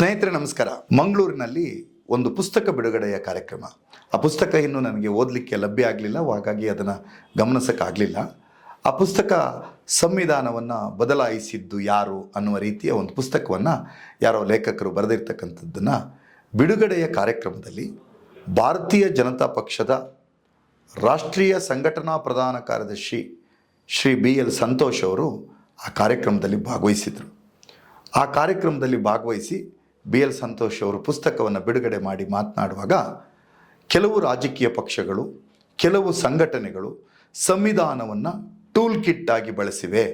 ಸ್ನೇಹಿತರೆ, ನಮಸ್ಕಾರ. ಮಂಗಳೂರಿನಲ್ಲಿ ಒಂದು ಪುಸ್ತಕ ಬಿಡುಗಡೆಯ ಕಾರ್ಯಕ್ರಮ. ಆ ಪುಸ್ತಕ ಇನ್ನೂ ನನಗೆ ಓದಲಿಕ್ಕೆ ಲಭ್ಯ ಆಗಲಿಲ್ಲ, ಹಾಗಾಗಿ ಅದನ್ನು ಗಮನಿಸೋಕ್ಕಾಗಲಿಲ್ಲ ಆ ಪುಸ್ತಕ ಸಂವಿಧಾನವನ್ನು ಬದಲಾಯಿಸಿದ್ದು ಯಾರು ಅನ್ನುವ ರೀತಿಯ ಒಂದು ಪುಸ್ತಕವನ್ನು ಯಾರೋ ಲೇಖಕರು ಬರೆದಿರ್ತಕ್ಕಂಥದ್ದನ್ನು ಬಿಡುಗಡೆಯ ಕಾರ್ಯಕ್ರಮದಲ್ಲಿ ಭಾರತೀಯ ಜನತಾ ಪಕ್ಷದ ರಾಷ್ಟ್ರೀಯ ಸಂಘಟನಾ ಪ್ರಧಾನ ಕಾರ್ಯದರ್ಶಿ ಶ್ರೀ ಬಿ ಎಲ್ ಸಂತೋಷ್ ಅವರು ಆ ಕಾರ್ಯಕ್ರಮದಲ್ಲಿ ಭಾಗವಹಿಸಿದರು. ಆ ಕಾರ್ಯಕ್ರಮದಲ್ಲಿ ಭಾಗವಹಿಸಿ ಬಿ ಎಲ್ ಸಂತೋಷ್ ಅವರು ಪುಸ್ತಕವನ್ನು ಬಿಡುಗಡೆ ಮಾಡಿ ಮಾತನಾಡುವಾಗ ಕೆಲವು ರಾಜಕೀಯ ಪಕ್ಷಗಳು, ಕೆಲವು ಸಂಘಟನೆಗಳು ಸಂವಿಧಾನವನ್ನು ಟೂಲ್ ಕಿಟ್ ಆಗಿ ಬಳಸಿವೆ.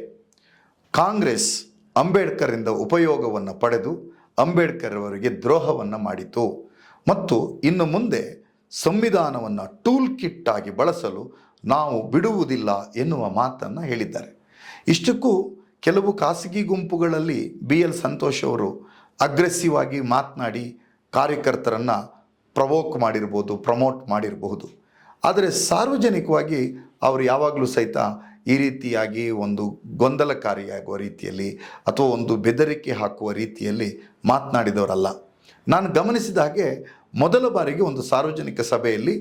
ಕಾಂಗ್ರೆಸ್ ಅಂಬೇಡ್ಕರಿಂದ ಉಪಯೋಗವನ್ನು ಪಡೆದು ಅಂಬೇಡ್ಕರ್ ಅವರಿಗೆ ದ್ರೋಹವನ್ನು ಮಾಡಿತು ಮತ್ತು ಇನ್ನು ಮುಂದೆ ಸಂವಿಧಾನವನ್ನು ಟೂಲ್ ಕಿಟ್ ಆಗಿ ಬಳಸಲು ನಾವು ಬಿಡುವುದಿಲ್ಲ ಎನ್ನುವ ಮಾತನ್ನು ಹೇಳಿದ್ದಾರೆ. ಇಷ್ಟಕ್ಕೂ ಕೆಲವು ಖಾಸಗಿ ಗುಂಪುಗಳಲ್ಲಿ ಬಿ ಎಲ್ ಸಂತೋಷ್ ಅವರು ಅಗ್ರೆಸಿವ್ ಆಗಿ ಮಾತನಾಡಿ ಕಾರ್ಯಕರ್ತರನ್ನು ಪ್ರವೋಕ್ ಮಾಡಿರ್ಬೋದು, ಪ್ರಮೋಟ್ ಮಾಡಿರಬಹುದು. ಆದರೆ ಸಾರ್ವಜನಿಕವಾಗಿ ಅವರು ಯಾವಾಗಲೂ ಸಹಿತ ಈ ರೀತಿಯಾಗಿ ಒಂದು ಗೊಂದಲಕಾರಿಯಾಗುವ ರೀತಿಯಲ್ಲಿ ಅಥವಾ ಒಂದು ಬೆದರಿಕೆ ಹಾಕುವ ರೀತಿಯಲ್ಲಿ ಮಾತನಾಡಿದವರಲ್ಲ. ನಾನು ಗಮನಿಸಿದ ಹಾಗೆ ಮೊದಲ ಬಾರಿಗೆ ಒಂದು ಸಾರ್ವಜನಿಕ ಸಭೆಯಲ್ಲಿ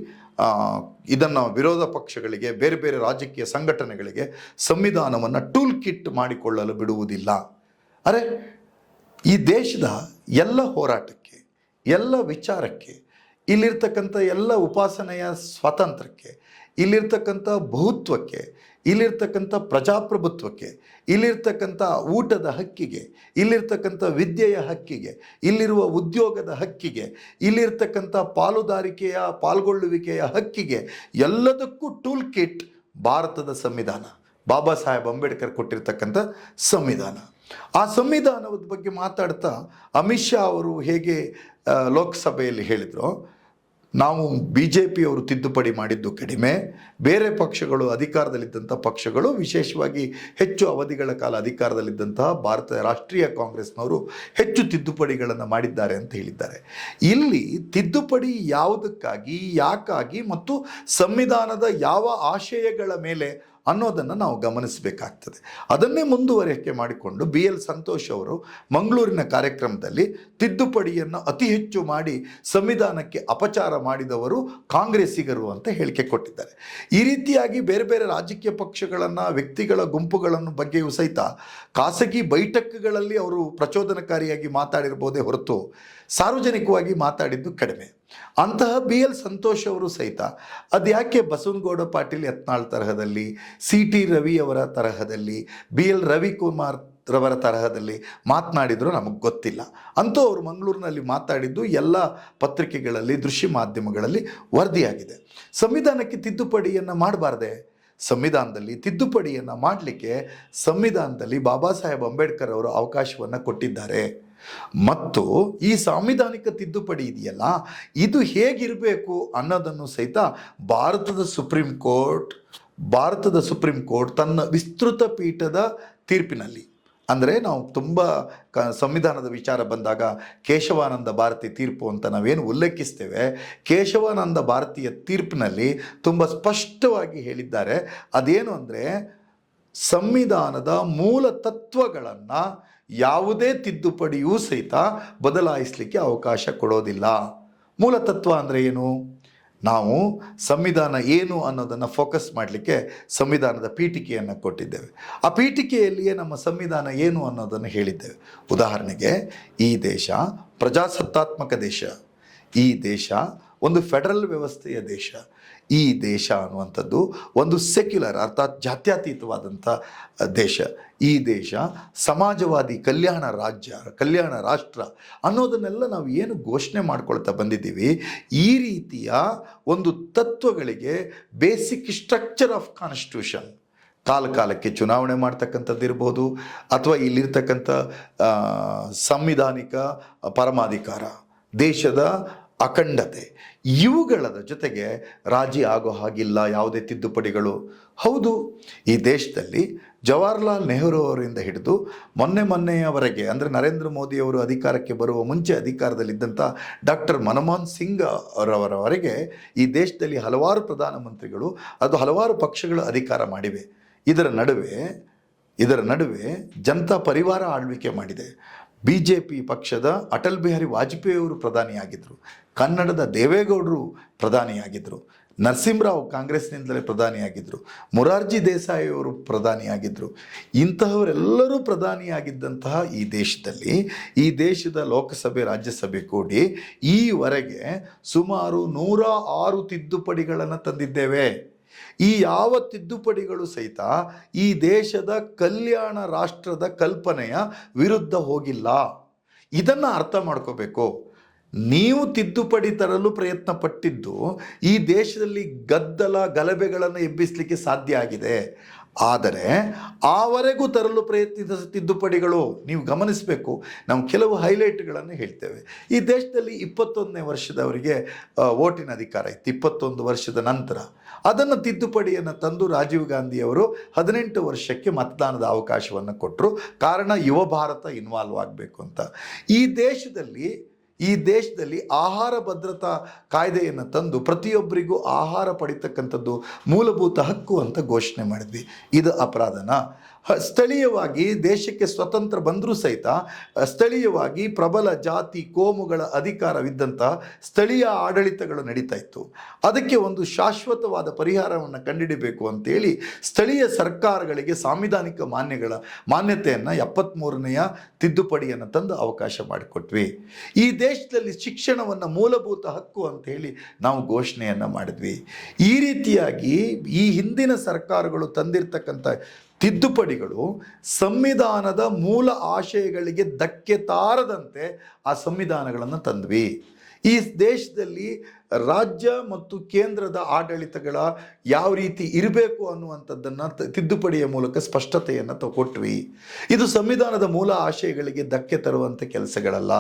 ಇದನ್ನು ವಿರೋಧ ಪಕ್ಷಗಳಿಗೆ, ಬೇರೆ ಬೇರೆ ರಾಜಕೀಯ ಸಂಘಟನೆಗಳಿಗೆ ಸಂವಿಧಾನವನ್ನು ಟೂಲ್ ಕಿಟ್ ಮಾಡಿಕೊಳ್ಳಲು ಬಿಡುವುದಿಲ್ಲ. ಅರೆ ಈ ದೇಶದ ಎಲ್ಲ ಹೋರಾಟಕ್ಕೆ, ಎಲ್ಲ ವಿಚಾರಕ್ಕೆ, ಇಲ್ಲಿರ್ತಕ್ಕಂಥ ಎಲ್ಲ ಉಪಾಸನೆಯ ಸ್ವಾತಂತ್ರ್ಯಕ್ಕೆ, ಇಲ್ಲಿರ್ತಕ್ಕಂಥ ಬಹುತ್ವಕ್ಕೆ, ಇಲ್ಲಿರ್ತಕ್ಕಂಥ ಪ್ರಜಾಪ್ರಭುತ್ವಕ್ಕೆ, ಇಲ್ಲಿರ್ತಕ್ಕಂಥ ಊಟದ ಹಕ್ಕಿಗೆ, ಇಲ್ಲಿರ್ತಕ್ಕಂಥ ವಿದ್ಯೆಯ ಹಕ್ಕಿಗೆ, ಇಲ್ಲಿರುವ ಉದ್ಯೋಗದ ಹಕ್ಕಿಗೆ, ಇಲ್ಲಿರ್ತಕ್ಕಂಥ ಪಾಲುದಾರಿಕೆಯ, ಪಾಲ್ಗೊಳ್ಳುವಿಕೆಯ ಹಕ್ಕಿಗೆ ಎಲ್ಲದಕ್ಕೂ ಟೂಲ್ ಕಿಟ್ ಭಾರತದ ಸಂವಿಧಾನ. ಬಾಬಾ ಸಾಹೇಬ್ ಅಂಬೇಡ್ಕರ್ ಕೊಟ್ಟಿರ್ತಕ್ಕಂಥ ಸಂವಿಧಾನ. ಆ ಸಂವಿಧಾನದ ಬಗ್ಗೆ ಮಾತಾಡ್ತಾ ಅಮಿತ್ ಶಾ ಅವರು ಹೇಗೆ ಲೋಕಸಭೆಯಲ್ಲಿ ಹೇಳಿದರು, ನಾವು ಬಿ ಜೆ ಪಿಯವರು ತಿದ್ದುಪಡಿ ಮಾಡಿದ್ದು ಕಡಿಮೆ, ಬೇರೆ ಪಕ್ಷಗಳು ಅಧಿಕಾರದಲ್ಲಿದ್ದಂಥ ಪಕ್ಷಗಳು ವಿಶೇಷವಾಗಿ ಹೆಚ್ಚು ಅವಧಿಗಳ ಕಾಲ ಅಧಿಕಾರದಲ್ಲಿದ್ದಂತಹ ಭಾರತ ರಾಷ್ಟ್ರೀಯ ಕಾಂಗ್ರೆಸ್ನವರು ಹೆಚ್ಚು ತಿದ್ದುಪಡಿಗಳನ್ನು ಮಾಡಿದ್ದಾರೆ ಅಂತ ಹೇಳಿದ್ದಾರೆ. ಇಲ್ಲಿ ತಿದ್ದುಪಡಿ ಯಾವುದಕ್ಕಾಗಿ, ಯಾಕಾಗಿ ಮತ್ತು ಸಂವಿಧಾನದ ಯಾವ ಆಶಯಗಳ ಮೇಲೆ ಅನ್ನೋದನ್ನು ನಾವು ಗಮನಿಸಬೇಕಾಗ್ತದೆ. ಅದನ್ನೇ ಮುಂದುವರಿಕೆ ಮಾಡಿಕೊಂಡು ಬಿ ಎಲ್ ಸಂತೋಷ್ ಅವರು ಮಂಗಳೂರಿನ ಕಾರ್ಯಕ್ರಮದಲ್ಲಿ ತಿದ್ದುಪಡಿಯನ್ನು ಅತಿ ಹೆಚ್ಚು ಮಾಡಿ ಸಂವಿಧಾನಕ್ಕೆ ಅಪಚಾರ ಮಾಡಿದವರು ಕಾಂಗ್ರೆಸ್ಸಿಗರು ಅಂತ ಹೇಳಿಕೆ ಕೊಟ್ಟಿದ್ದಾರೆ. ಈ ರೀತಿಯಾಗಿ ಬೇರೆ ಬೇರೆ ರಾಜಕೀಯ ಪಕ್ಷಗಳನ್ನು, ವ್ಯಕ್ತಿಗಳ ಗುಂಪುಗಳನ್ನು ಬಗ್ಗೆಯೂ ಸಹಿತ ಖಾಸಗಿ ಬೈಠಕ್ಗಳಲ್ಲಿ ಅವರು ಪ್ರಚೋದನಕಾರಿಯಾಗಿ ಮಾತಾಡಿರ್ಬೋದೇ ಹೊರತು ಸಾರ್ವಜನಿಕವಾಗಿ ಮಾತಾಡಿದ್ದು ಕಡಿಮೆ. ಅಂತಹ ಬಿ ಎಲ್ ಸಂತೋಷ್ ಅವರು ಸಹಿತ ಅದು ಯಾಕೆ ಬಸವನಗೌಡ ಪಾಟೀಲ್ ಯತ್ನಾಳ್ ತರಹದಲ್ಲಿ, ಸಿ ಟಿ ರವಿ ಅವರ ತರಹದಲ್ಲಿ, ಬಿ ಎಲ್ ರವಿಕುಮಾರ್ ರವರ ತರಹದಲ್ಲಿ ಮಾತನಾಡಿದ್ರು ನಮಗೆ ಗೊತ್ತಿಲ್ಲ. ಅಂತೂ ಅವರು ಮಂಗಳೂರಿನಲ್ಲಿ ಮಾತಾಡಿದ್ದು ಎಲ್ಲ ಪತ್ರಿಕೆಗಳಲ್ಲಿ, ದೃಶ್ಯ ಮಾಧ್ಯಮಗಳಲ್ಲಿ ವರದಿಯಾಗಿದೆ. ಸಂವಿಧಾನಕ್ಕೆ ತಿದ್ದುಪಡಿಯನ್ನು ಮಾಡಬಾರ್ದೆ? ಸಂವಿಧಾನದಲ್ಲಿ ತಿದ್ದುಪಡಿಯನ್ನು ಮಾಡಲಿಕ್ಕೆ ಸಂವಿಧಾನದಲ್ಲಿ ಬಾಬಾ ಸಾಹೇಬ್ ಅಂಬೇಡ್ಕರ್ ಅವರು ಅವಕಾಶವನ್ನು ಕೊಟ್ಟಿದ್ದಾರೆ. ಮತ್ತು ಈ ಸಾಂವಿಧಾನಿಕ ತಿದ್ದುಪಡಿ ಇದೆಯಲ್ಲ, ಇದು ಹೇಗಿರಬೇಕು ಅನ್ನೋದನ್ನು ಸಹಿತ ಭಾರತದ ಸುಪ್ರೀಂ ಕೋರ್ಟ್, ಭಾರತದ ಸುಪ್ರೀಂ ಕೋರ್ಟ್ ತನ್ನ ವಿಸ್ತೃತ ಪೀಠದ ತೀರ್ಪಿನಲ್ಲಿ, ಅಂದರೆ ನಾವು ತುಂಬ ಕ, ಸಂವಿಧಾನದ ವಿಚಾರ ಬಂದಾಗ ಕೇಶವಾನಂದ ಭಾರತಿ ತೀರ್ಪು ಅಂತ ನಾವೇನು ಉಲ್ಲೇಖಿಸ್ತೇವೆ, ಕೇಶವಾನಂದ ಭಾರತೀಯ ತೀರ್ಪಿನಲ್ಲಿ ತುಂಬ ಸ್ಪಷ್ಟವಾಗಿ ಹೇಳಿದ್ದಾರೆ, ಅದೇನು ಅಂದರೆ ಸಂವಿಧಾನದ ಮೂಲ ತತ್ವಗಳನ್ನು ಯಾವುದೇ ತಿದ್ದುಪಡಿಯೂ ಸಹಿತ ಬದಲಾಯಿಸಲಿಕ್ಕೆ ಅವಕಾಶ ಕೊಡೋದಿಲ್ಲ. ಮೂಲ ತತ್ವ ಅಂದರೆ ಏನು? ನಾವು ಸಂವಿಧಾನ ಏನು ಅನ್ನೋದನ್ನು ಫೋಕಸ್ ಮಾಡಲಿಕ್ಕೆ ಸಂವಿಧಾನದ ಪೀಠಿಕೆಯನ್ನು ಕೊಟ್ಟಿದ್ದೇವೆ. ಆ ಪೀಠಿಕೆಯಲ್ಲಿಯೇ ನಮ್ಮ ಸಂವಿಧಾನ ಏನು ಅನ್ನೋದನ್ನು ಹೇಳಿದ್ದೇವೆ. ಉದಾಹರಣೆಗೆ, ಈ ದೇಶ ಪ್ರಜಾಸತ್ತಾತ್ಮಕ ದೇಶ. ಈ ದೇಶ ಒಂದು ಫೆಡರಲ್ ವ್ಯವಸ್ಥೆಯ ದೇಶ. ಈ ದೇಶ ಅನ್ನುವಂಥದ್ದು ಒಂದು ಸೆಕ್ಯುಲರ್ ಅರ್ಥಾತ್ ಜಾತ್ಯತೀತವಾದಂಥ ದೇಶ. ಈ ದೇಶ ಸಮಾಜವಾದಿ ಕಲ್ಯಾಣ ರಾಜ್ಯ, ಕಲ್ಯಾಣ ರಾಷ್ಟ್ರ ಅನ್ನೋದನ್ನೆಲ್ಲ ನಾವು ಏನು ಘೋಷಣೆ ಮಾಡ್ಕೊಳ್ತಾ ಬಂದಿದ್ದೀವಿ, ಈ ರೀತಿಯ ಒಂದು ತತ್ವಗಳಿಗೆ ಬೇಸಿಕ್ ಸ್ಟ್ರಕ್ಚರ್ ಆಫ್ ಕಾನ್ಸ್ಟಿಟ್ಯೂಷನ್ ಕಾಲ ಕಾಲಕ್ಕೆ ಚುನಾವಣೆ ಮಾಡ್ತಕ್ಕಂಥದ್ದು ಇರ್ಬೋದು, ಅಥವಾ ಇಲ್ಲಿರ್ತಕ್ಕಂಥ ಸಂವಿಧಾನಿಕ ಪರಮಾಧಿಕಾರ. ದೇಶದ ಅಖಂಡತೆ. ಇವುಗಳ ಜೊತೆಗೆ ರಾಜಿ ಆಗೋ ಹಾಗಿಲ್ಲ, ಯಾವುದೇ ತಿದ್ದುಪಡಿಗಳು. ಹೌದು, ಈ ದೇಶದಲ್ಲಿ ಜವಾಹರ್ಲಾಲ್ ನೆಹರು ಅವರಿಂದ ಹಿಡಿದು ಮೊನ್ನೆ ಮೊನ್ನೆಯವರೆಗೆ, ಅಂದರೆ ನರೇಂದ್ರ ಮೋದಿಯವರು ಅಧಿಕಾರಕ್ಕೆ ಬರುವ ಮುಂಚೆ ಅಧಿಕಾರದಲ್ಲಿದ್ದಂಥ ಡಾಕ್ಟರ್ ಮನಮೋಹನ್ ಸಿಂಗ್ ಅವರವರವರೆಗೆ ಈ ದೇಶದಲ್ಲಿ ಹಲವಾರು ಪ್ರಧಾನಮಂತ್ರಿಗಳು, ಅದು ಹಲವಾರು ಪಕ್ಷಗಳು ಅಧಿಕಾರ ಮಾಡಿವೆ. ಇದರ ನಡುವೆ ಇದರ ನಡುವೆ ಜನತಾ ಪರಿವಾರ ಆಳ್ವಿಕೆ ಮಾಡಿದೆ. ಬಿ ಜೆ ಪಿ ಪಕ್ಷದ ಅಟಲ್ ಬಿಹಾರಿ ವಾಜಪೇಯಿ ಅವರು ಪ್ರಧಾನಿಯಾಗಿದ್ದರು ಕನ್ನಡದ ದೇವೇಗೌಡರು ಪ್ರಧಾನಿಯಾಗಿದ್ದರು ನರಸಿಂಹರಾವ್ ಕಾಂಗ್ರೆಸ್ನಿಂದಲೇ ಪ್ರಧಾನಿಯಾಗಿದ್ದರು ಮೊರಾರ್ಜಿ ದೇಸಾಯಿ ಅವರು ಪ್ರಧಾನಿಯಾಗಿದ್ದರು ಇಂತಹವರೆಲ್ಲರೂ ಪ್ರಧಾನಿಯಾಗಿದ್ದಂತಹ ಈ ದೇಶದಲ್ಲಿ, ಈ ದೇಶದ ಲೋಕಸಭೆ, ರಾಜ್ಯಸಭೆ ಕೂಡಿ ಈವರೆಗೆ ಸುಮಾರು ನೂರ ಆರು ತಿದ್ದುಪಡಿಗಳನ್ನು ತಂದಿದ್ದೇವೆ. ಈ ಯಾವ ತಿದ್ದುಪಡಿಗಳು ಸಹಿತ ಈ ದೇಶದ ಕಲ್ಯಾಣ ರಾಷ್ಟ್ರದ ಕಲ್ಪನೆಯ ವಿರುದ್ಧ ಹೋಗಿಲ್ಲ. ಇದನ್ನು ಅರ್ಥ ಮಾಡ್ಕೋಬೇಕು. ನೀವು ತಿದ್ದುಪಡಿ ತರಲು ಪ್ರಯತ್ನ ಪಟ್ಟಿದ್ದು ಈ ದೇಶದಲ್ಲಿ ಗದ್ದಲ ಗಲಭೆಗಳನ್ನು ಎಬ್ಬಿಸಲಿಕ್ಕೆ ಸಾಧ್ಯ ಆಗಿದೆ. ಆದರೆ ಆವರೆಗೂ ತರಲು ಪ್ರಯತ್ನಿಸಿದ ತಿದ್ದುಪಡಿಗಳು ನೀವು ಗಮನಿಸಬೇಕು. ನಾವು ಕೆಲವು ಹೈಲೈಟ್ಗಳನ್ನು ಹೇಳ್ತೇವೆ. ಈ ದೇಶದಲ್ಲಿ ಇಪ್ಪತ್ತೊಂದನೇ ವರ್ಷದವರಿಗೆ ವೋಟಿನ ಅಧಿಕಾರ ಇತ್ತು. ಇಪ್ಪತ್ತೊಂದು ವರ್ಷದ ನಂತರ ಅದನ್ನು ತಿದ್ದುಪಡಿಯನ್ನು ತಂದು ರಾಜೀವ್ ಗಾಂಧಿಯವರು ಹದಿನೆಂಟು ವರ್ಷಕ್ಕೆ ಮತದಾನದ ಅವಕಾಶವನ್ನು ಕೊಟ್ಟರು. ಕಾರಣ ಯುವ ಭಾರತ ಇನ್ವಾಲ್ವ್ ಆಗಬೇಕು ಅಂತ. ಈ ದೇಶದಲ್ಲಿ ಈ ದೇಶದಲ್ಲಿ ಆಹಾರ ಭದ್ರತಾ ಕಾಯ್ದೆಯನ್ನು ತಂದು ಪ್ರತಿಯೊಬ್ಬರಿಗೂ ಆಹಾರ ಪಡಿತಕ್ಕಂಥದ್ದು ಮೂಲಭೂತ ಹಕ್ಕು ಅಂತ ಘೋಷಣೆ ಮಾಡಿದ್ವಿ. ಇದು ಅಪರಾಧನ? ಸ್ಥಳೀಯವಾಗಿ ದೇಶಕ್ಕೆ ಸ್ವತಂತ್ರ ಬಂದರೂ ಸಹಿತ ಸ್ಥಳೀಯವಾಗಿ ಪ್ರಬಲ ಜಾತಿ ಕೋಮುಗಳ ಅಧಿಕಾರವಿದ್ದಂಥ ಸ್ಥಳೀಯ ಆಡಳಿತಗಳು ನಡೀತಾ ಇತ್ತು. ಅದಕ್ಕೆ ಒಂದು ಶಾಶ್ವತವಾದ ಪರಿಹಾರವನ್ನು ಕಂಡುಹಿಡಬೇಕು ಅಂತೇಳಿ ಸ್ಥಳೀಯ ಸರ್ಕಾರಗಳಿಗೆ ಸಾಂವಿಧಾನಿಕ ಮಾನ್ಯಗಳ ಮಾನ್ಯತೆಯನ್ನು ಎಪ್ಪತ್ತ್ಮೂರನೆಯ ತಿದ್ದುಪಡಿಯನ್ನು ತಂದು ಅವಕಾಶ ಮಾಡಿಕೊಟ್ವಿ. ಈ ದೇಶದಲ್ಲಿ ಶಿಕ್ಷಣವನ್ನು ಮೂಲಭೂತ ಹಕ್ಕು ಅಂತ ಹೇಳಿ ನಾವು ಘೋಷಣೆಯನ್ನು ಮಾಡಿದ್ವಿ. ಈ ರೀತಿಯಾಗಿ ಈ ಹಿಂದಿನ ಸರ್ಕಾರಗಳು ತಂದಿರತಕ್ಕಂಥ ತಿದ್ದುಪಡಿಗಳು ಸಂವಿಧಾನದ ಮೂಲ ಆಶಯಗಳಿಗೆ ಧಕ್ಕೆ ತಾರದಂತೆ ಆ ಸಂವಿಧಾನಗಳನ್ನು ತಂದ್ವಿ. ಈ ದೇಶದಲ್ಲಿ ರಾಜ್ಯ ಮತ್ತು ಕೇಂದ್ರದ ಆಡಳಿತಗಳ ಯಾವ ರೀತಿ ಇರಬೇಕು ಅನ್ನುವಂಥದ್ದನ್ನು ತಿದ್ದುಪಡಿಯ ಮೂಲಕ ಸ್ಪಷ್ಟತೆಯನ್ನು ತಗೊಟ್ವಿ ಇದು ಸಂವಿಧಾನದ ಮೂಲ ಆಶಯಗಳಿಗೆ ಧಕ್ಕೆ ತರುವಂಥ ಕೆಲಸಗಳಲ್ಲ.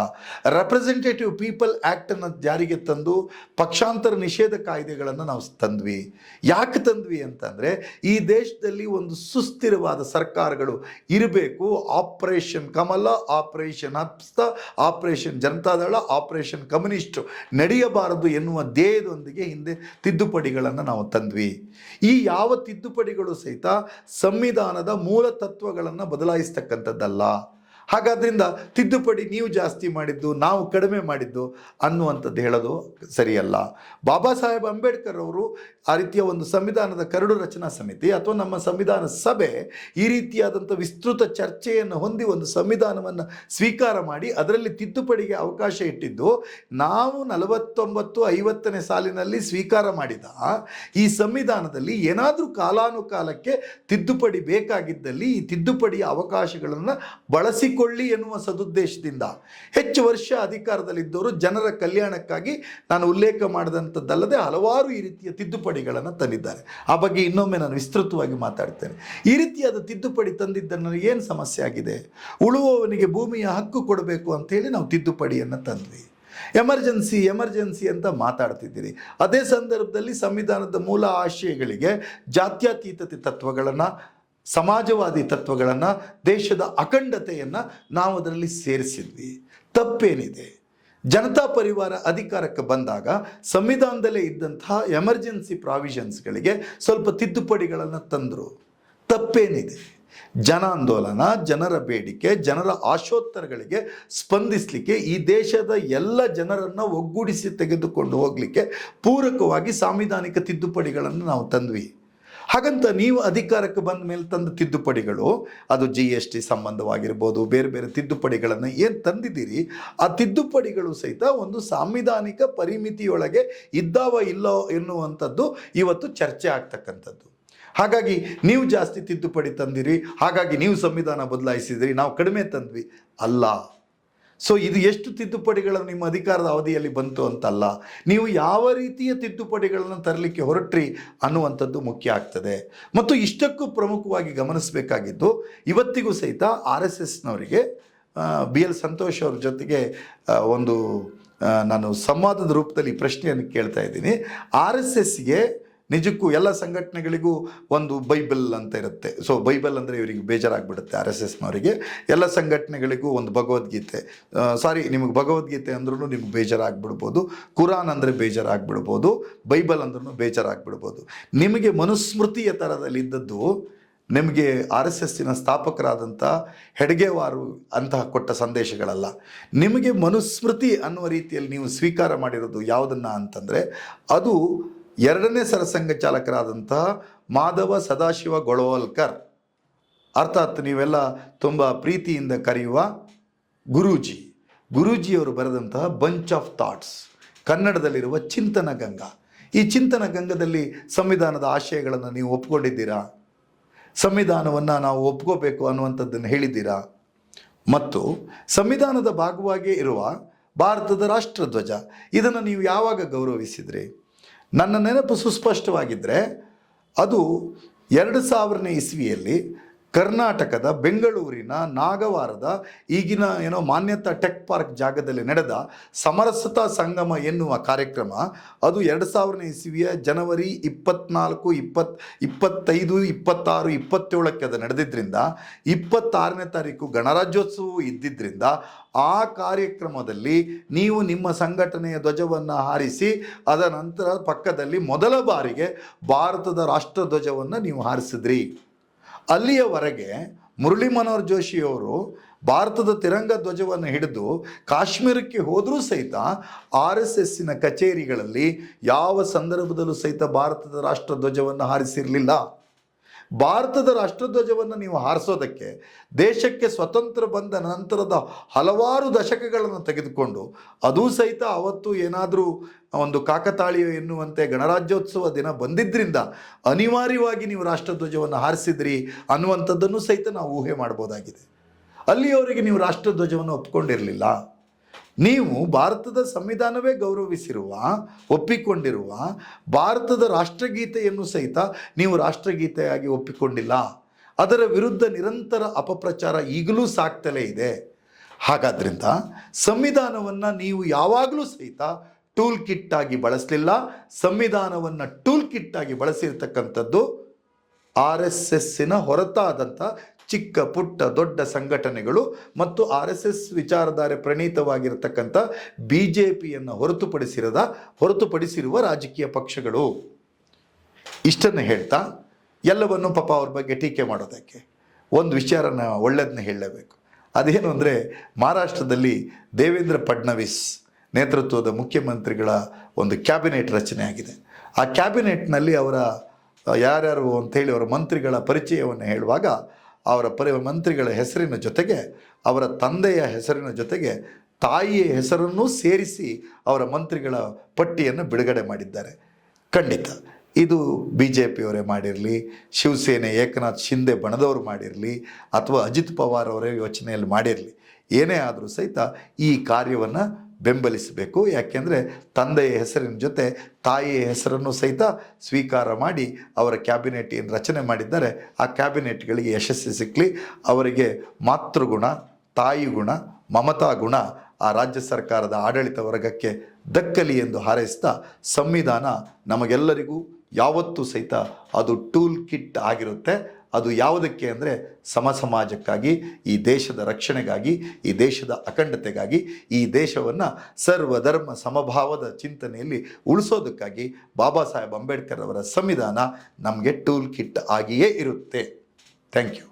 ರೆಪ್ರೆಸೆಂಟೇಟಿವ್ ಪೀಪಲ್ ಆ್ಯಕ್ಟನ್ನು ಜಾರಿಗೆ ತಂದು ಪಕ್ಷಾಂತರ ನಿಷೇಧ ಕಾಯ್ದೆಗಳನ್ನು ನಾವು ತಂದ್ವಿ. ಯಾಕೆ ತಂದ್ವಿ ಅಂತಂದರೆ ಈ ದೇಶದಲ್ಲಿ ಒಂದು ಸುಸ್ಥಿರವಾದ ಸರ್ಕಾರಗಳು ಇರಬೇಕು. Operation Kamala operation Hasta operation Janatadal operation communist ನಡೆಯಬಾರದು ಎನ್ನುವ ಧ್ಯೇಯದೊಂದಿಗೆ ಹಿಂದೆ ತಿದ್ದುಪಡಿಗಳನ್ನು ನಾವು ತಂದ್ವಿ. ಈ ಯಾವ ತಿದ್ದುಪಡಿಗಳು ಸಹಿತ ಸಂವಿಧಾನದ ಮೂಲ ತತ್ವಗಳನ್ನು ಬದಲಾಯಿಸ್ತಕ್ಕಂಥದ್ದಲ್ಲ. ಹಾಗಾದ್ರಿಂದ ತಿದ್ದುಪಡಿ ನೀವು ಜಾಸ್ತಿ ಮಾಡಿದ್ದು, ನಾವು ಕಡಿಮೆ ಮಾಡಿದ್ದು ಅನ್ನುವಂಥದ್ದು ಹೇಳೋದು ಸರಿಯಲ್ಲ. ಬಾಬಾ ಸಾಹೇಬ್ ಅಂಬೇಡ್ಕರ್ ಅವರು ಆ ರೀತಿಯ ಒಂದು ಸಂವಿಧಾನದ ಕರಡು ರಚನಾ ಸಮಿತಿ ಅಥವಾ ನಮ್ಮ ಸಂವಿಧಾನ ಸಭೆ ಈ ರೀತಿಯಾದಂಥ ವಿಸ್ತೃತ ಚರ್ಚೆಯನ್ನು ಹೊಂದಿ ಒಂದು ಸಂವಿಧಾನವನ್ನು ಸ್ವೀಕಾರ ಮಾಡಿ ಅದರಲ್ಲಿ ತಿದ್ದುಪಡಿಗೆ ಅವಕಾಶ ಇಟ್ಟಿದ್ದು, ನಾವು ನಲವತ್ತೊಂಬತ್ತು ಐವತ್ತನೇ ಸಾಲಿನಲ್ಲಿ ಸ್ವೀಕಾರ ಮಾಡಿದ ಈ ಸಂವಿಧಾನದಲ್ಲಿ ಏನಾದರೂ ಕಾಲಾನುಕಾಲಕ್ಕೆ ತಿದ್ದುಪಡಿ ಬೇಕಾಗಿದ್ದಲ್ಲಿ ಈ ತಿದ್ದುಪಡಿಯ ಅವಕಾಶಗಳನ್ನು ಬಳಸಿಕೊಳ್ಳಿ ಎನ್ನುವ ಸದುದ್ದೇಶದಿಂದ ಹೆಚ್ಚು ವರ್ಷ ಅಧಿಕಾರದಲ್ಲಿದ್ದವರು ಜನರ ಕಲ್ಯಾಣಕ್ಕಾಗಿ ನಾನು ಉಲ್ಲೇಖ ಮಾಡಿದಂಥದ್ದಲ್ಲದೆ ಹಲವಾರು ಈ ರೀತಿಯ ತಿದ್ದುಪಡಿಗಳನ್ನು ತಂದಿದ್ದಾರೆ. ಆ ಬಗ್ಗೆ ಇನ್ನೊಮ್ಮೆ ನಾನು ವಿಸ್ತೃತವಾಗಿ ಮಾತಾಡ್ತೇನೆ. ಈ ರೀತಿಯಾದ ತಿದ್ದುಪಡಿ ತಂದಿದ್ದನ್ನು ಏನು ಸಮಸ್ಯೆ ಆಗಿದೆ? ಉಳುವವನಿಗೆ ಭೂಮಿಯ ಹಕ್ಕು ಕೊಡಬೇಕು ಅಂತೇಳಿ ನಾವು ತಿದ್ದುಪಡಿಯನ್ನು ತಂದ್ವಿ. ಎಮರ್ಜೆನ್ಸಿ ಎಮರ್ಜೆನ್ಸಿ ಅಂತ ಮಾತಾಡ್ತಿದ್ದೀರಿ. ಅದೇ ಸಂದರ್ಭದಲ್ಲಿ ಸಂವಿಧಾನದ ಮೂಲ ಆಶಯಗಳಿಗೆ ಜಾತ್ಯತೀತತೆ ತತ್ವಗಳನ್ನು ಸಮಾಜವಾದಿ ತತ್ವಗಳನ್ನು, ದೇಶದ ಅಖಂಡತೆಯನ್ನು ನಾವು ಅದರಲ್ಲಿ ಸೇರಿಸಿದ್ವಿ. ತಪ್ಪೇನಿದೆ? ಜನತಾ ಪರಿವಾರ ಅಧಿಕಾರಕ್ಕೆ ಬಂದಾಗ ಸಂವಿಧಾನದಲ್ಲೇ ಇದ್ದಂತಹ ಎಮರ್ಜೆನ್ಸಿ ಪ್ರಾವಿಷನ್ಸ್ಗಳಿಗೆ ಸ್ವಲ್ಪ ತಿದ್ದುಪಡಿಗಳನ್ನು ತಂದರು. ತಪ್ಪೇನಿದೆ? ಜನ ಆಂದೋಲನ ಜನರ ಬೇಡಿಕೆ, ಜನರ ಆಶೋತ್ತರಗಳಿಗೆ ಸ್ಪಂದಿಸಲಿಕ್ಕೆ ಈ ದೇಶದ ಎಲ್ಲ ಜನರನ್ನು ಒಗ್ಗೂಡಿಸಿ ತೆಗೆದುಕೊಂಡು ಹೋಗಲಿಕ್ಕೆ ಪೂರಕವಾಗಿ ಸಾಂವಿಧಾನಿಕ ತಿದ್ದುಪಡಿಗಳನ್ನು ನಾವು ತಂದ್ವಿ. ಹಾಗಂತ ನೀವು ಅಧಿಕಾರಕ್ಕೆ ಬಂದ ಮೇಲೆ ತಂದ ತಿದ್ದುಪಡಿಗಳು, ಅದು ಜಿ ಎಸ್ ಟಿ ಸಂಬಂಧವಾಗಿರ್ಬೋದು, ಬೇರೆ ಬೇರೆ ತಿದ್ದುಪಡಿಗಳನ್ನು ಏನು ತಂದಿದ್ದೀರಿ, ಆ ತಿದ್ದುಪಡಿಗಳು ಸಹಿತ ಒಂದು ಸಾಂವಿಧಾನಿಕ ಪರಿಮಿತಿಯೊಳಗೆ ಇದ್ದಾವ ಇಲ್ಲೋ ಎನ್ನುವಂಥದ್ದು ಇವತ್ತು ಚರ್ಚೆ ಆಗ್ತಕ್ಕಂಥದ್ದು. ಹಾಗಾಗಿ ನೀವು ಜಾಸ್ತಿ ತಿದ್ದುಪಡಿ ತಂದಿರಿ, ಹಾಗಾಗಿ ನೀವು ಸಂವಿಧಾನ ಬದಲಾಯಿಸಿದಿರಿ, ನಾವು ಕಡಿಮೆ ತಂದ್ವಿ. ಅಲ್ಲ. ಸೊ ಇದು ಎಷ್ಟು ತಿದ್ದುಪಡಿಗಳು ನಿಮ್ಮ ಅಧಿಕಾರದ ಅವಧಿಯಲ್ಲಿ ಬಂತು ಅಂತಲ್ಲ, ನೀವು ಯಾವ ರೀತಿಯ ತಿದ್ದುಪಡಿಗಳನ್ನು ತರಲಿಕ್ಕೆ ಹೊರಟ್ರಿ ಅನ್ನುವಂಥದ್ದು ಮುಖ್ಯ ಆಗ್ತದೆ. ಮತ್ತು ಇಷ್ಟಕ್ಕೂ ಪ್ರಮುಖವಾಗಿ ಗಮನಿಸಬೇಕಾಗಿದ್ದು, ಇವತ್ತಿಗೂ ಸಹಿತ ಆರ್ ಎಸ್ ಎಸ್ನವರಿಗೆ ಬಿ ಎಲ್ ಸಂತೋಷ್ ಅವ್ರ ಜೊತೆಗೆ ಒಂದು ನಾನು ಸಂವಾದದ ರೂಪದಲ್ಲಿ ಪ್ರಶ್ನೆಯನ್ನು ಕೇಳ್ತಾ ಇದ್ದೀನಿ. ಆರ್ ಎಸ್ ಎಸ್ಗೆ ನಿಜಕ್ಕೂ ಎಲ್ಲ ಸಂಘಟನೆಗಳಿಗೂ ಒಂದು ಬೈಬಲ್ ಅಂತ ಇರುತ್ತೆ. ಸೊ ಬೈಬಲ್ ಅಂದರೆ ಇವರಿಗೆ ಬೇಜಾರಾಗ್ಬಿಡುತ್ತೆ ಆರ್ ಎಸ್ ಎಸ್ನವರಿಗೆ ಎಲ್ಲ ಸಂಘಟನೆಗಳಿಗೂ ಒಂದು ಭಗವದ್ಗೀತೆ. ಸಾರಿ ನಿಮಗೆ ಭಗವದ್ಗೀತೆ ಅಂದ್ರೂ ನಿಮ್ಗೆ ಬೇಜಾರಾಗ್ಬಿಡ್ಬೋದು. ಕುರಾನ್ ಅಂದರೆ ಬೇಜಾರಾಗ್ಬಿಡ್ಬೋದು. ಬೈಬಲ್ ಅಂದ್ರೂ ಬೇಜಾರಾಗ್ಬಿಡ್ಬೋದು. ನಿಮಗೆ ಮನುಸ್ಮೃತಿಯ ಥರದಲ್ಲಿ ಇದ್ದದ್ದು ನಿಮಗೆ ಆರ್ ಎಸ್ ಎಸ್ಸಿನ ಸ್ಥಾಪಕರಾದಂಥ ಹೆಡ್ಗೆವಾರು ಅಂತಹ ಕೊಟ್ಟ ಸಂದೇಶಗಳಲ್ಲ. ನಿಮಗೆ ಮನುಸ್ಮೃತಿ ಅನ್ನುವ ರೀತಿಯಲ್ಲಿ ನೀವು ಸ್ವೀಕಾರ ಮಾಡಿರೋದು ಯಾವುದನ್ನು ಅಂತಂದರೆ ಅದು ಎರಡನೇ ಸರಸಂಘ ಚಾಲಕರಾದಂತಹ ಮಾಧವ ಸದಾಶಿವ ಗೊಳವಲ್ಕರ್. ಅರ್ಥಾತ್ ನೀವೆಲ್ಲ ತುಂಬ ಪ್ರೀತಿಯಿಂದ ಕರೆಯುವ ಗುರೂಜಿ. ಗುರೂಜಿಯವರು ಬರೆದಂತಹ ಬಂಚ್ ಆಫ್ ಥಾಟ್ಸ್ ಕನ್ನಡದಲ್ಲಿರುವ ಚಿಂತನ ಗಂಗಾ. ಈ ಚಿಂತನ ಗಂಗದಲ್ಲಿ ಸಂವಿಧಾನದ ಆಶಯಗಳನ್ನು ನೀವು ಒಪ್ಕೊಂಡಿದ್ದೀರಾ? ಸಂವಿಧಾನವನ್ನು ನಾವು ಒಪ್ಕೋಬೇಕು ಅನ್ನುವಂಥದ್ದನ್ನು ಹೇಳಿದ್ದೀರಾ? ಮತ್ತು ಸಂವಿಧಾನದ ಭಾಗವಾಗಿ ಇರುವ ಭಾರತದ ರಾಷ್ಟ್ರಧ್ವಜ, ಇದನ್ನು ನೀವು ಯಾವಾಗ ಗೌರವಿಸಿದ್ರಿ? ನನ್ನ ನೆನಪು ಸುಸ್ಪಷ್ಟವಾಗಿದ್ದರೆ ಅದು ಎರಡು ಸಾವಿರನೇ ಇಸ್ವಿಯಲ್ಲಿ ಕರ್ನಾಟಕದ ಬೆಂಗಳೂರಿನ ನಾಗವಾರದ ಈಗಿನ ಏನೋ ಮಾನ್ಯತಾ ಟೆಕ್ ಪಾರ್ಕ್ ಜಾಗದಲ್ಲಿ ನಡೆದ ಸಮರಸತಾ ಸಂಗಮ ಎನ್ನುವ ಕಾರ್ಯಕ್ರಮ, ಅದು ಎರಡು ಸಾವಿರನೇ ಇಸವಿಯ ಜನವರಿ ಇಪ್ಪತ್ನಾಲ್ಕು, ಇಪ್ಪತ್, ಇಪ್ಪತ್ತೈದು, ಇಪ್ಪತ್ತಾರು, ಇಪ್ಪತ್ತೇಳಕ್ಕೆ ಅದು ನಡೆದಿದ್ದರಿಂದ ಇಪ್ಪತ್ತಾರನೇ ತಾರೀಕು ಗಣರಾಜ್ಯೋತ್ಸವ ಇದ್ದಿದ್ದರಿಂದ ಆ ಕಾರ್ಯಕ್ರಮದಲ್ಲಿ ನೀವು ನಿಮ್ಮ ಸಂಘಟನೆಯ ಧ್ವಜವನ್ನು ಹಾರಿಸಿ ಅದರ ನಂತರ ಪಕ್ಕದಲ್ಲಿ ಮೊದಲ ಬಾರಿಗೆ ಭಾರತದ ರಾಷ್ಟ್ರಧ್ವಜವನ್ನು ನೀವು ಹಾರಿಸಿದ್ರಿ. ಅಲ್ಲಿಯವರೆಗೆ ಮುರಳಿ ಮನೋಹರ್ ಜೋಶಿಯವರು ಭಾರತದ ತಿರಂಗ ಧ್ವಜವನ್ನು ಹಿಡಿದು ಕಾಶ್ಮೀರಕ್ಕೆ ಹೋದರೂ ಸಹಿತ ಆರ್ ಎಸ್ ಎಸ್ಸಿನ ಕಚೇರಿಗಳಲ್ಲಿ ಯಾವ ಸಂದರ್ಭದಲ್ಲೂ ಸಹಿತ ಭಾರತದ ರಾಷ್ಟ್ರ ಧ್ವಜವನ್ನು ಹಾರಿಸಿರಲಿಲ್ಲ. ಭಾರತದ ರಾಷ್ಟ್ರಧ್ವಜವನ್ನು ನೀವು ಹಾರಿಸೋದಕ್ಕೆ, ದೇಶಕ್ಕೆ ಸ್ವತಂತ್ರ ಬಂದ ನಂತರದ ಹಲವಾರು ದಶಕಗಳನ್ನು ತೆಗೆದುಕೊಂಡು, ಅದೂ ಸಹಿತ ಅವತ್ತು ಏನಾದರೂ ಒಂದು ಕಾಕತಾಳೀಯ ಎನ್ನುವಂತೆ ಗಣರಾಜ್ಯೋತ್ಸವ ದಿನ ಬಂದಿದ್ದರಿಂದ ಅನಿವಾರ್ಯವಾಗಿ ನೀವು ರಾಷ್ಟ್ರಧ್ವಜವನ್ನು ಹಾರಿಸಿದ್ರಿ ಅನ್ನುವಂಥದ್ದನ್ನು ಸಹಿತ ನಾವು ಊಹೆ ಮಾಡ್ಬೋದಾಗಿದೆ. ಅಲ್ಲಿಯವರೆಗೆ ನೀವು ರಾಷ್ಟ್ರಧ್ವಜವನ್ನು ಒಪ್ಕೊಂಡಿರಲಿಲ್ಲ. ನೀವು ಭಾರತದ ಸಂವಿಧಾನವೇ ಗೌರವಿಸಿರುವ, ಒಪ್ಪಿಕೊಂಡಿರುವ ಭಾರತದ ರಾಷ್ಟ್ರಗೀತೆಯನ್ನು ಸಹಿತ ನೀವು ರಾಷ್ಟ್ರಗೀತೆಯಾಗಿ ಒಪ್ಪಿಕೊಂಡಿಲ್ಲ. ಅದರ ವಿರುದ್ಧ ನಿರಂತರ ಅಪಪ್ರಚಾರ ಈಗಲೂ ಸಾಕ್ತಲೇ ಇದೆ. ಹಾಗಾದ್ರಿಂದ ಸಂವಿಧಾನವನ್ನು ನೀವು ಯಾವಾಗಲೂ ಸಹಿತ ಟೂಲ್ ಕಿಟ್ ಆಗಿ ಬಳಸಲಿಲ್ಲ. ಸಂವಿಧಾನವನ್ನು ಟೂಲ್ ಕಿಟ್ ಆಗಿ ಬಳಸಿರ್ತಕ್ಕಂಥದ್ದು ಆರ್ ಎಸ್ ಎಸ್ಸಿನ ಹೊರತಾದಂಥ ಚಿಕ್ಕ, ಪುಟ್ಟ, ದೊಡ್ಡ ಸಂಘಟನೆಗಳು ಮತ್ತು ಆರ್ ಎಸ್ ಎಸ್ ವಿಚಾರಧಾರೆ ಪ್ರಣೀತವಾಗಿರತಕ್ಕಂಥ ಬಿ ಜೆ ಪಿಯನ್ನು ಹೊರತುಪಡಿಸಿರದ, ಹೊರತುಪಡಿಸಿರುವ ರಾಜಕೀಯ ಪಕ್ಷಗಳು. ಇಷ್ಟನ್ನು ಹೇಳ್ತಾ, ಎಲ್ಲವನ್ನು ಪಾಪ ಅವ್ರ ಬಗ್ಗೆ ಟೀಕೆ ಮಾಡೋದಕ್ಕೆ. ಒಂದು ವಿಚಾರನ ಒಳ್ಳೆಯದನ್ನ ಹೇಳಲೇಬೇಕು. ಅದೇನು ಅಂದರೆ, ಮಹಾರಾಷ್ಟ್ರದಲ್ಲಿ ದೇವೇಂದ್ರ ಫಡ್ನವೀಸ್ ನೇತೃತ್ವದ ಮುಖ್ಯಮಂತ್ರಿಗಳ ಒಂದು ಕ್ಯಾಬಿನೆಟ್ ರಚನೆ ಆಗಿದೆ. ಆ ಕ್ಯಾಬಿನೆಟ್ನಲ್ಲಿ ಅವರ, ಯಾರ್ಯಾರು ಅಂಥೇಳಿ ಅವರ ಮಂತ್ರಿಗಳ ಪರಿಚಯವನ್ನು ಹೇಳುವಾಗ ಅವರ ಪರಿ ಮಂತ್ರಿಗಳ ಹೆಸರಿನ ಜೊತೆಗೆ, ಅವರ ತಂದೆಯ ಹೆಸರಿನ ಜೊತೆಗೆ ತಾಯಿಯ ಹೆಸರನ್ನೂ ಸೇರಿಸಿ ಅವರ ಮಂತ್ರಿಗಳ ಪಟ್ಟಿಯನ್ನು ಬಿಡುಗಡೆ ಮಾಡಿದ್ದಾರೆ. ಖಂಡಿತ. ಇದು ಬಿ ಜೆ ಪಿಯವರೇ ಮಾಡಿರಲಿ, ಶಿವಸೇನೆ, ಏಕನಾಥ್ ಶಿಂದೆ ಬಣದವರು ಮಾಡಿರಲಿ, ಅಥವಾ ಅಜಿತ್ ಪವಾರ್ ಅವರೇ ಯೋಚನೆಯಲ್ಲಿ ಮಾಡಿರಲಿ. ಏನೇ ಆದರೂ ಸಹಿತ ಈ ಕಾರ್ಯವನ್ನು ಬೆಂಬಲಿಸಬೇಕು. ಯಾಕೆಂದರೆ ತಂದೆಯ ಹೆಸರಿನ ಜೊತೆ ತಾಯಿಯ ಹೆಸರನ್ನು ಸಹಿತ ಸ್ವೀಕಾರ ಮಾಡಿ ಅವರ ಕ್ಯಾಬಿನೆಟ್ ಏನು ರಚನೆ ಮಾಡಿದ್ದಾರೆ, ಆ ಕ್ಯಾಬಿನೆಟ್ಗಳಿಗೆ ಯಶಸ್ಸು ಸಿಕ್ಕಲಿ ಅವರಿಗೆ ಮಾತೃಗುಣ ತಾಯಿ ಗುಣ ಮಮತಾ ಗುಣ, ಆ ರಾಜ್ಯ ಸರ್ಕಾರದ ಆಡಳಿತ ವರ್ಗಕ್ಕೆ ದಕ್ಕಲಿ ಎಂದು ಹಾರೈಸ್ತಾ ಸಂವಿಧಾನ ನಮಗೆಲ್ಲರಿಗೂ ಯಾವತ್ತೂ ಸಹಿತ ಅದು ಟೂಲ್ ಕಿಟ್ ಆಗಿರುತ್ತೆ. ಅದು ಯಾವುದಕ್ಕೆ ಅಂದರೆ ಸಮ ಸಮಾಜಕ್ಕಾಗಿ ಈ ದೇಶದ ರಕ್ಷಣೆಗಾಗಿ, ಈ ದೇಶದ ಅಖಂಡತೆಗಾಗಿ, ಈ ದೇಶವನ್ನು ಸರ್ವಧರ್ಮ ಸಮಭಾವದ ಚಿಂತನೆಯಲ್ಲಿ ಉಳಿಸೋದಕ್ಕಾಗಿ ಬಾಬಾ ಸಾಹೇಬ್ ಅಂಬೇಡ್ಕರ್ ಅವರ ಸಂವಿಧಾನ ನಮಗೆ ಟೂಲ್ ಕಿಟ್ ಆಗಿಯೇ ಇರುತ್ತೆ. Thank you